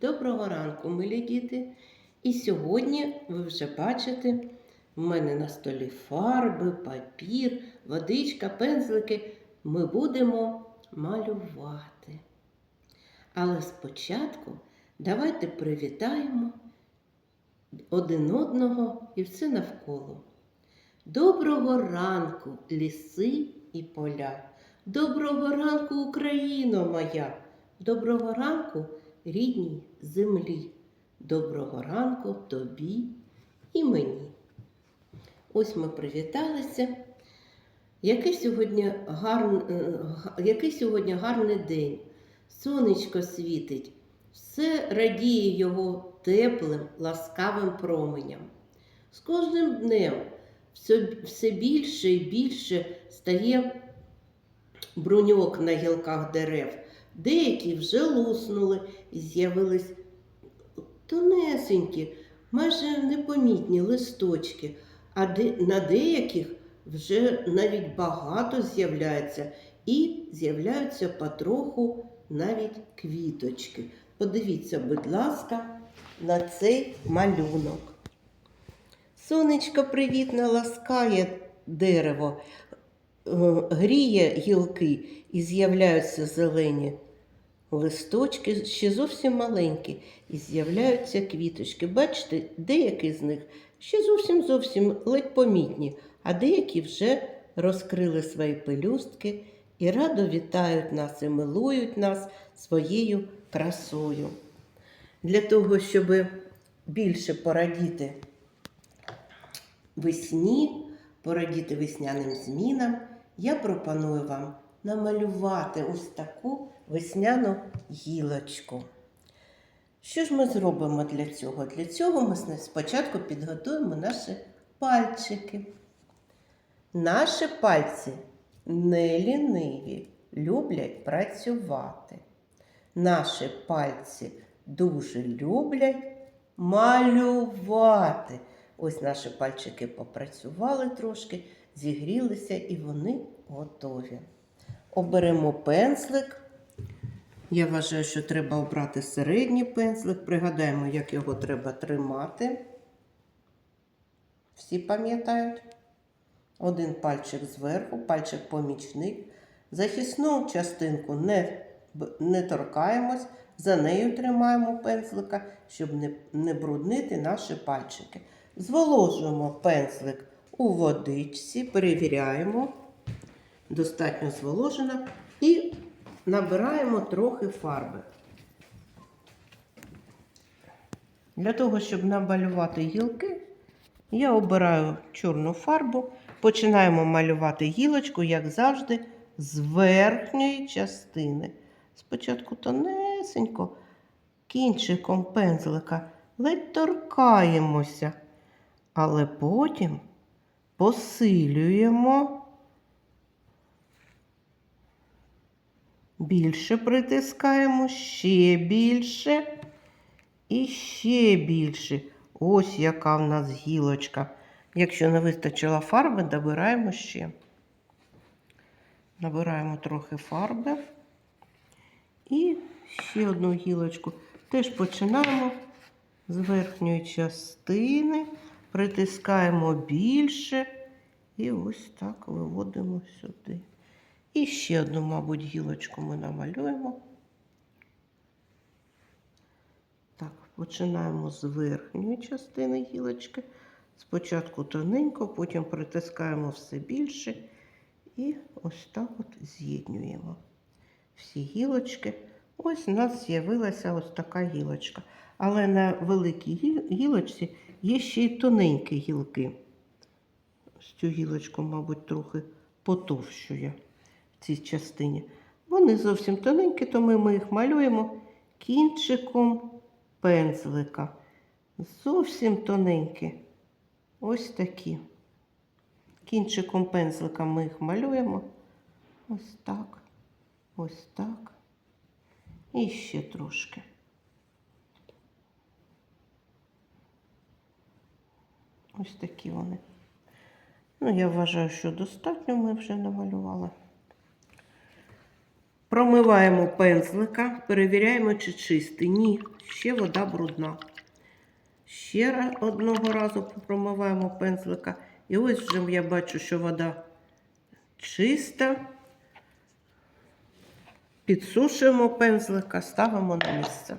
Доброго ранку, милі діти! І сьогодні ви вже бачите, в мене на столі фарби, папір, водичка, пензлики. Ми будемо малювати. Але спочатку давайте привітаємо один одного і все навколо. Доброго ранку, ліси і поля. Доброго ранку, Україно моя! Доброго ранку, рідній землі. Доброго ранку тобі і мені. Ось ми привіталися. Який сьогодні, гарн... е, Який сьогодні гарний день. Сонечко світить, все радіє його теплим, ласкавим променям. З кожним днем все, все більше і більше стає бруньок на гілках дерев. Деякі вже луснули і з'явились тонесенькі, майже непомітні листочки, а на деяких вже навіть багато з'являється і з'являються потроху навіть квіточки. Подивіться, будь ласка, на цей малюнок. Сонечко привітно ласкає дерево, е, гріє гілки і з'являються зелені листочки, ще зовсім маленькі, і з'являються квіточки. Бачите, деякі з них ще зовсім зовсім ледь помітні, а деякі вже розкрили свої пелюстки і радо вітають нас і милують нас своєю красою. Для того, щоб більше порадіти весні, порадіти весняним змінам, я пропоную вам намалювати ось таку весняну гілочку. Що ж ми зробимо для цього? Для цього ми спочатку підготуємо наші пальчики. Наші пальці не ліниві, люблять працювати. Наші пальці дуже люблять малювати. Ось наші пальчики попрацювали трошки, зігрілися і вони готові. Оберемо пензлик. Я вважаю, що треба обрати середній пензлик. Пригадаємо, як його треба тримати. Всі пам'ятають? Один пальчик зверху, пальчик помічник. Захисну частинку не, не торкаємось, за нею тримаємо пензлика, щоб не, не бруднити наші пальчики. Зволожуємо пензлик у водичці, перевіряємо, достатньо зволожена, і набираємо трохи фарби. Для того, щоб намалювати гілки, я обираю чорну фарбу. Починаємо малювати гілочку, як завжди, з верхньої частини. Спочатку тонесенько, кінчиком пензлика ледь торкаємося, але потім посилюємо, більше притискаємо, ще більше і ще більше. Ось яка в нас гілочка. Якщо не вистачило фарби, добираємо ще. Набираємо трохи фарби. І ще одну гілочку. Теж починаємо з верхньої частини, притискаємо більше і ось так виводимо сюди. І ще одну, мабуть, гілочку ми намалюємо. Так, починаємо з верхньої частини гілочки. Спочатку тоненько, потім притискаємо все більше і ось так от з'єднуємо всі гілочки. Ось у нас з'явилася ось така гілочка. Але на великій гілочці є ще й тоненькі гілки. Ось цю гілочку, мабуть, трохи потовщує цій частині. Вони зовсім тоненькі, тому ми їх малюємо кінчиком пензлика. Зовсім тоненькі. Ось такі. Кінчиком пензлика ми їх малюємо. Ось так. Ось так. І ще трошки. Ось такі вони. Ну, я вважаю, що достатньо ми вже намалювали. Промиваємо пензлика, перевіряємо, чи чистий. Ні, ще вода брудна. Ще одного разу промиваємо пензлика. І ось вже я бачу, що вода чиста. Підсушуємо пензлика, ставимо на місце.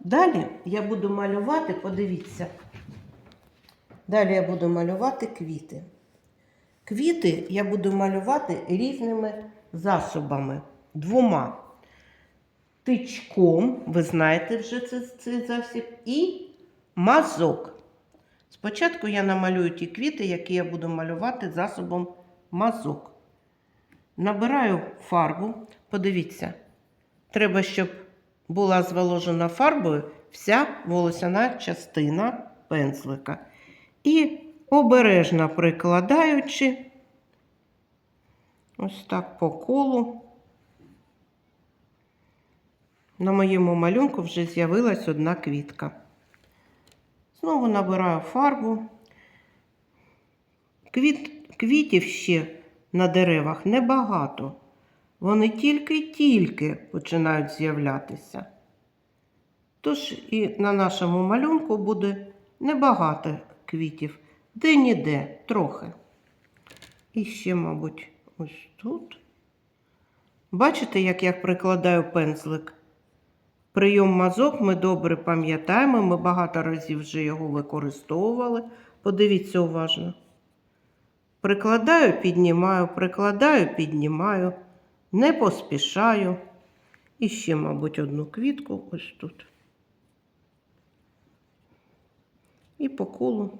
Далі я буду малювати, подивіться. Далі я буду малювати квіти. Квіти я буду малювати різними засобами. Двома. Тичком, ви знаєте вже це- цей засіб, і мазок. Спочатку я намалюю ті квіти, які я буду малювати засобом мазок. Набираю фарбу. Подивіться, треба, щоб була зволожена фарбою вся волосяна частина пензлика. І обережно прикладаючи, ось так по колу. На моєму малюнку вже з'явилась одна квітка. Знову набираю фарбу. Квіт, квітів ще на деревах небагато. Вони тільки-тільки починають з'являтися. Тож і на нашому малюнку буде небагато квітів, де-ніде, трохи. І ще, мабуть, ось тут. Бачите, як я прикладаю пензлик? Прийом мазок ми добре пам'ятаємо, ми багато разів вже його використовували. Подивіться уважно. Прикладаю, піднімаю, прикладаю, піднімаю, не поспішаю. І ще, мабуть, одну квітку ось тут. І по колу.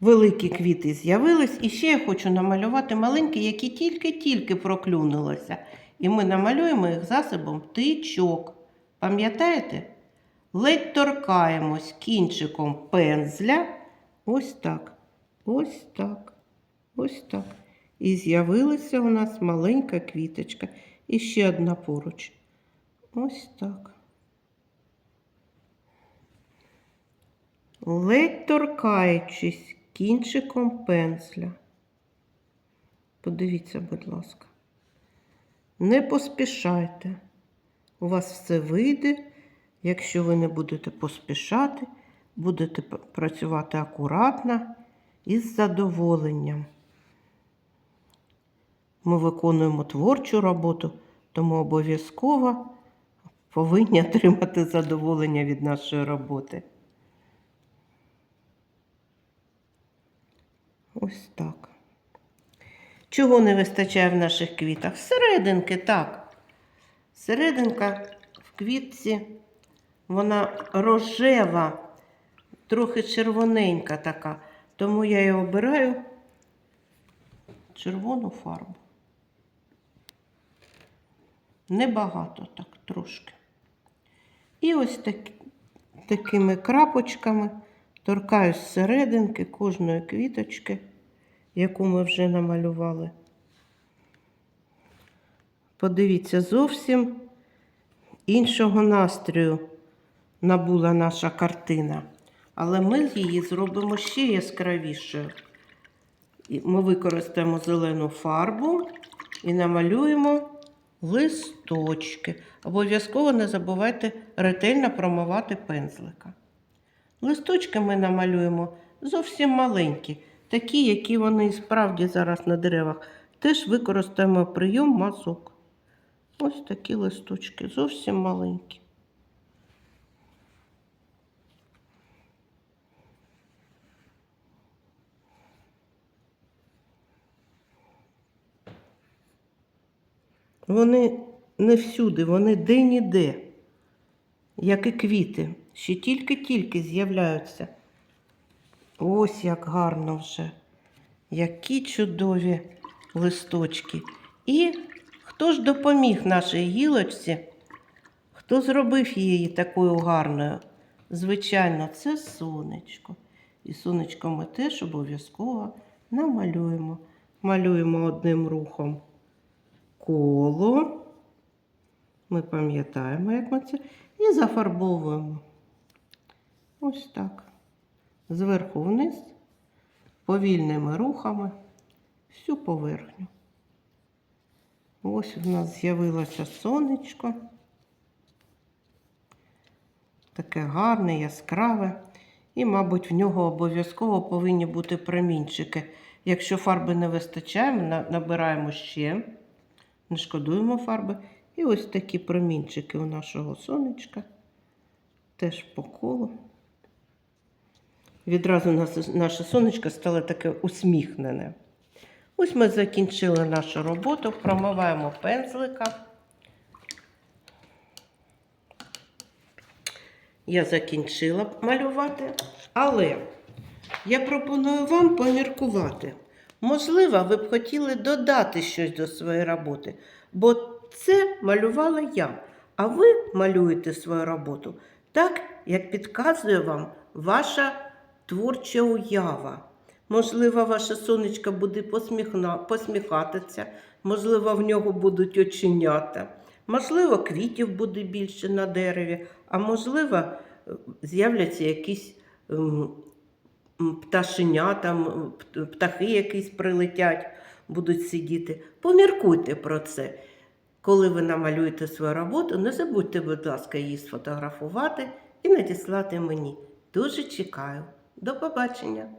Великі квіти з'явились. І ще я хочу намалювати маленькі, які тільки-тільки проклюнулися. І ми намалюємо їх засобом тичок. Пам'ятаєте? Ледь торкаємось кінчиком пензля. Ось так. Ось так. Ось так. І з'явилася у нас маленька квіточка. І ще одна поруч. Ось так. Ледь торкаючись кінчиком пензля. Подивіться, будь ласка. Не поспішайте. У вас все вийде, якщо ви не будете поспішати, будете працювати акуратно і з задоволенням. Ми виконуємо творчу роботу, тому обов'язково повинні отримати задоволення від нашої роботи. Ось так. Чого не вистачає в наших квітах? Серединки, так. Серединка в квітці, вона рожева, трохи червоненька така. Тому я і обираю червону фарбу. Небагато так, трошки. І ось так, такими крапочками торкаюсь серединки кожної квіточки, яку ми вже намалювали. Подивіться, зовсім іншого настрою набула наша картина. Але ми її зробимо ще яскравішою. Ми використаємо зелену фарбу і намалюємо листочки. Обов'язково не забувайте ретельно промивати пензлика. Листочки ми намалюємо зовсім маленькі, такі, які вони і справді зараз на деревах. Теж використаємо прийом мазок. Ось такі листочки, зовсім маленькі. Вони не всюди, вони де-ніде, як і квіти, ще тільки-тільки з'являються. Ось як гарно вже. Які чудові листочки. І хто ж допоміг нашій гілочці? Хто зробив її такою гарною? Звичайно, це сонечко. І сонечко ми теж обов'язково намалюємо. Малюємо одним рухом коло. Ми пам'ятаємо, як ми це. І зафарбовуємо. Ось так. Зверху вниз повільними рухами всю поверхню. Ось у нас з'явилося сонечко. Таке гарне, яскраве. І, мабуть, в нього обов'язково повинні бути промінчики. Якщо фарби не вистачає, ми набираємо ще, не шкодуємо фарби. І ось такі промінчики у нашого сонечка. Теж по колу. Відразу наше сонечко стало таке усміхнене. Ось ми закінчили нашу роботу, промиваємо пензлика. Я закінчила малювати, але я пропоную вам поміркувати. Можливо, ви б хотіли додати щось до своєї роботи, бо це малювала я, а ви малюєте свою роботу так, як підказує вам ваша творча уява. Можливо, ваше сонечко буде посміхна... посміхатися, можливо, в нього будуть оченята, можливо, квітів буде більше на дереві, а можливо, е, з'являться якісь ем, пташенята, птахи якісь прилетять, будуть сидіти. Поміркуйте про це. Коли ви намалюєте свою роботу, не забудьте, будь ласка, її сфотографувати і надіслати мені. Дуже чекаю. До побачення!